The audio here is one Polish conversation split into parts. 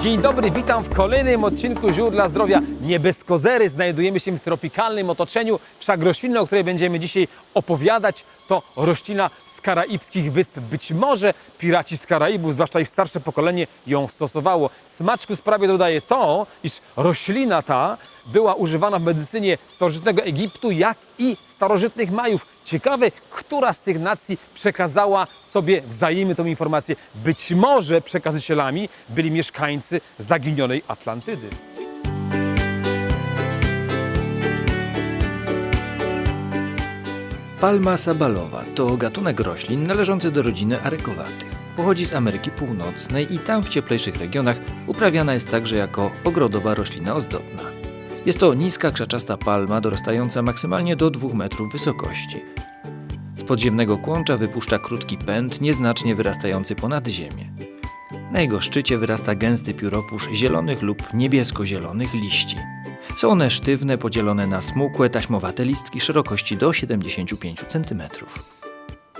Dzień dobry, witam w kolejnym odcinku Ziół dla Zdrowia. Nie bez kozery znajdujemy się w tropikalnym otoczeniu. Wszak roślina, o której będziemy dzisiaj opowiadać, to roślina karaibskich wysp. Być może piraci z Karaibów, zwłaszcza ich starsze pokolenie, ją stosowało. Smaczku sprawie dodaje to, iż roślina ta była używana w medycynie starożytnego Egiptu, jak i starożytnych Majów. Ciekawe, która z tych nacji przekazała sobie wzajemnie tą informację. Być może przekazicielami byli mieszkańcy zaginionej Atlantydy. Palma sabalowa to gatunek roślin należący do rodziny arykowatych. Pochodzi z Ameryki Północnej i tam w cieplejszych regionach uprawiana jest także jako ogrodowa roślina ozdobna. Jest to niska krzaczasta palma dorastająca maksymalnie do 2 metrów wysokości. Z podziemnego kłącza wypuszcza krótki pęd nieznacznie wyrastający ponad ziemię. Na jego szczycie wyrasta gęsty pióropusz zielonych lub niebiesko-zielonych liści. Są one sztywne, podzielone na smukłe, taśmowate listki szerokości do 75 cm.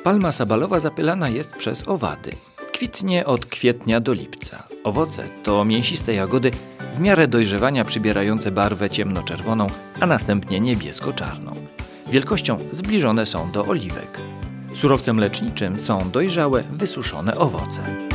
Palma sabalowa zapylana jest przez owady. Kwitnie od kwietnia do lipca. Owoce to mięsiste jagody w miarę dojrzewania przybierające barwę ciemnoczerwoną, a następnie niebiesko-czarną. Wielkością zbliżone są do oliwek. Surowcem leczniczym są dojrzałe, wysuszone owoce.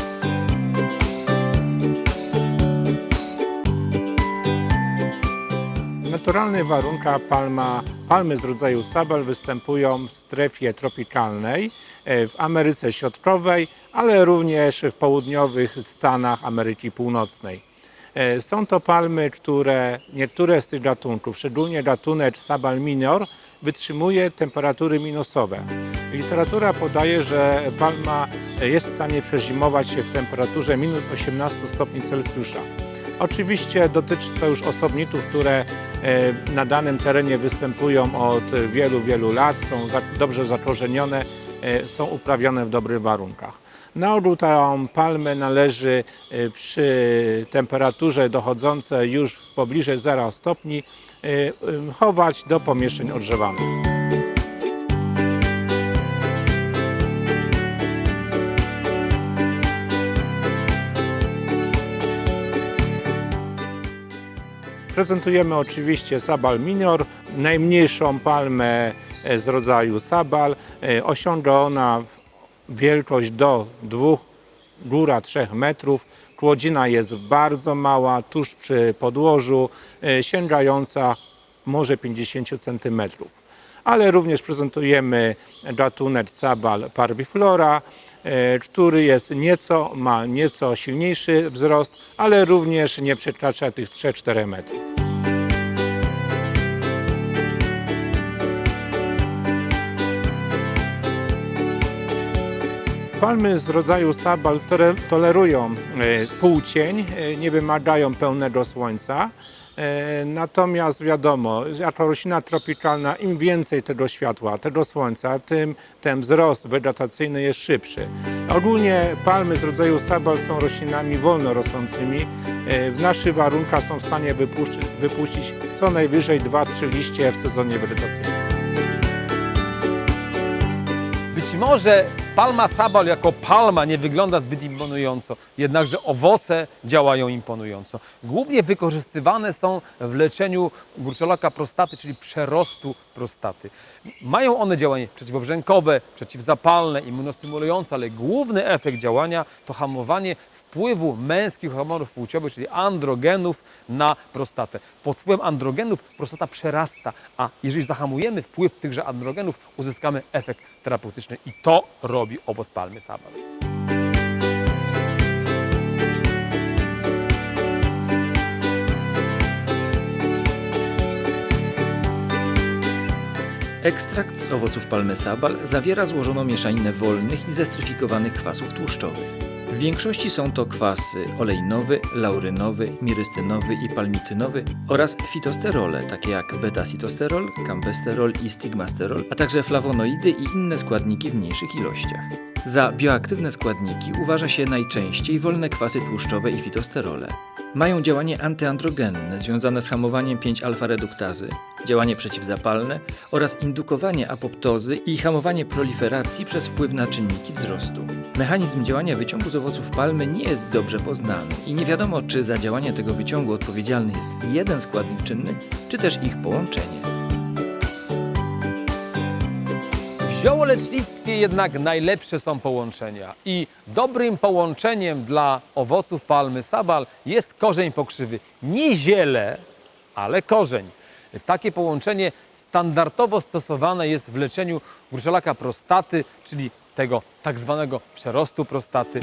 Naturalnych warunkach palma, palmy z rodzaju sabal występują w strefie tropikalnej e, w Ameryce Środkowej, ale również w południowych Stanach Ameryki Północnej. E, Są to palmy, które niektóre z tych gatunków, szczególnie gatunek Sabal minor, wytrzymuje temperatury minusowe. Literatura podaje, że palma jest w stanie przezimować się w temperaturze minus 18 stopni Celsjusza. Oczywiście dotyczy to już osobnitów, które na danym terenie występują od wielu, wielu lat, są dobrze zakorzenione, e, są uprawiane w dobrych warunkach. Na ogół tą palmę należy e, przy temperaturze dochodzącej już pobliżej 0 stopni e, e, chować do pomieszczeń ogrzewanych. Prezentujemy oczywiście Sabal minor, najmniejszą palmę e, z rodzaju Sabal. E, Osiąga ona wielkość do 2, góra 3 metrów. Kłodzina jest bardzo mała, tuż przy podłożu, e, sięgająca może 50 centymetrów. Ale również prezentujemy gatunek Sabal parviflora, który jest nieco, ma nieco silniejszy wzrost, ale również nie przekracza tych 3-4 metrów. Palmy z rodzaju sabal tolerują e, półcień, e, nie wymagają pełnego słońca. E, Natomiast wiadomo, jako roślina tropikalna, im więcej tego światła, tego słońca, tym ten wzrost wegetacyjny jest szybszy. Ogólnie palmy z rodzaju sabal są roślinami wolno rosnącymi. W naszych warunkach są w stanie wypuścić, wypuścić co najwyżej 2-3 liście w sezonie wegetacyjnym. Być może palma sabal jako palma nie wygląda zbyt imponująco, jednakże owoce działają imponująco. Głównie wykorzystywane są w leczeniu górczolaka prostaty, czyli przerostu prostaty. Mają one działanie przeciwobrzękowe, przeciwzapalne, immunostymulujące, ale główny efekt działania to hamowanie wpływu męskich hormonów płciowych, czyli androgenów na prostatę. Pod wpływem androgenów prostata przerasta, a jeżeli zahamujemy wpływ tychże androgenów, uzyskamy efekt terapeutyczny i to robi owoc palmy sabal. Ekstrakt z owoców palmy sabal zawiera złożoną mieszaninę wolnych i zestryfikowanych kwasów tłuszczowych. W większości są to kwasy olejnowy, laurynowy, mirystynowy i palmitynowy oraz fitosterole, takie jak beta-sitosterol, kampesterol i stigmasterol, a także flawonoidy i inne składniki w mniejszych ilościach. Za bioaktywne składniki uważa się najczęściej wolne kwasy tłuszczowe i fitosterole. Mają działanie antyandrogenne związane z hamowaniem 5-alfa-reduktazy, działanie przeciwzapalne oraz indukowanie apoptozy i hamowanie proliferacji przez wpływ na czynniki wzrostu. Mechanizm działania wyciągu z owoców palmy nie jest dobrze poznany i nie wiadomo, czy za działanie tego wyciągu odpowiedzialny jest jeden składnik czynny, czy też ich połączenie. Ziołolecznictwie jednak najlepsze są połączenia i dobrym połączeniem dla owoców palmy sabal jest korzeń pokrzywy. Nie ziele, ale korzeń. Takie połączenie standardowo stosowane jest w leczeniu gruczołaka prostaty, czyli tego tak zwanego przerostu prostaty.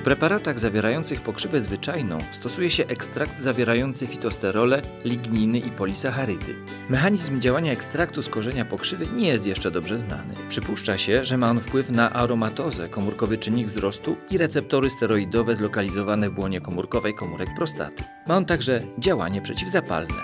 W preparatach zawierających pokrzywę zwyczajną stosuje się ekstrakt zawierający fitosterole, ligniny i polisacharydy. Mechanizm działania ekstraktu z korzenia pokrzywy nie jest jeszcze dobrze znany. Przypuszcza się, że ma on wpływ na aromatozę, komórkowy czynnik wzrostu i receptory steroidowe zlokalizowane w błonie komórkowej komórek prostaty. Ma on także działanie przeciwzapalne.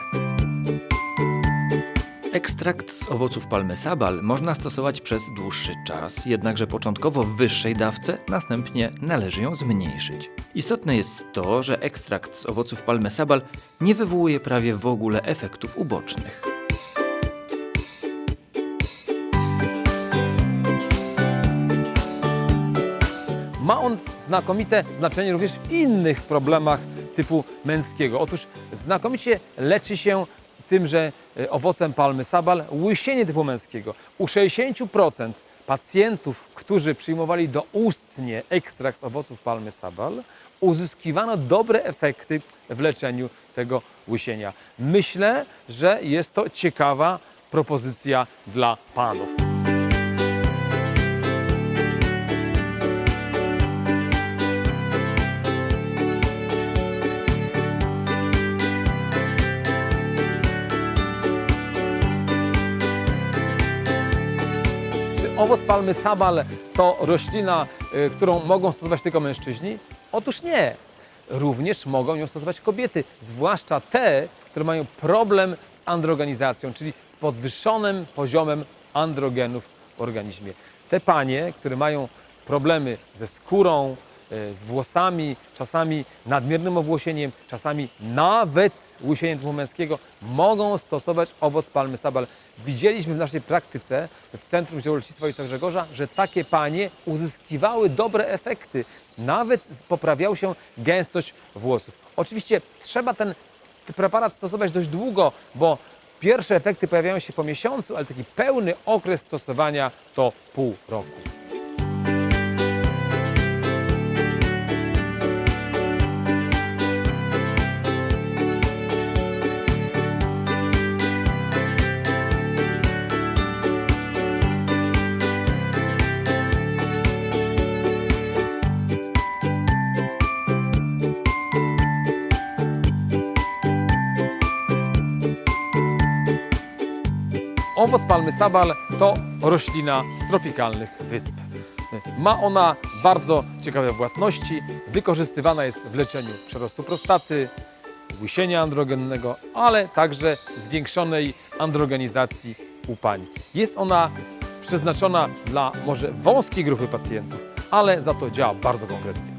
Ekstrakt z owoców palmy sabal można stosować przez dłuższy czas, jednakże początkowo w wyższej dawce, następnie należy ją zmniejszyć. Istotne jest to, że ekstrakt z owoców palmy sabal nie wywołuje prawie w ogóle efektów ubocznych. Ma on znakomite znaczenie również w innych problemach typu męskiego. Otóż znakomicie leczy się tymże e, owocem palmy sabal łysienie typu męskiego. U 60% pacjentów, którzy przyjmowali doustnie ekstrakt z owoców palmy sabal, uzyskiwano dobre efekty w leczeniu tego łysienia. Myślę, że jest to ciekawa propozycja dla panów. Owoc palmy sabal to roślina, y, którą mogą stosować tylko mężczyźni? Otóż nie. Również mogą ją stosować kobiety, zwłaszcza te, które mają problem z androgenizacją, czyli z podwyższonym poziomem androgenów w organizmie. Te panie, które mają problemy ze skórą, z włosami, czasami nadmiernym owłosieniem, czasami nawet łysieniem tłumu męskiego, mogą stosować owoc palmy sabal. Widzieliśmy w naszej praktyce w Centrum Ziołolecznictwa Ojca Grzegorza, że takie panie uzyskiwały dobre efekty. Nawet poprawiał się gęstość włosów. Oczywiście trzeba ten preparat stosować dość długo, bo pierwsze efekty pojawiają się po miesiącu, ale taki pełny okres stosowania to pół roku. Owoc palmy sabal to roślina z tropikalnych wysp. Ma ona bardzo ciekawe własności. Wykorzystywana jest w leczeniu przerostu prostaty, łysienia androgennego, ale także zwiększonej androgenizacji u pań. Jest ona przeznaczona dla może wąskiej grupy pacjentów, ale za to działa bardzo konkretnie.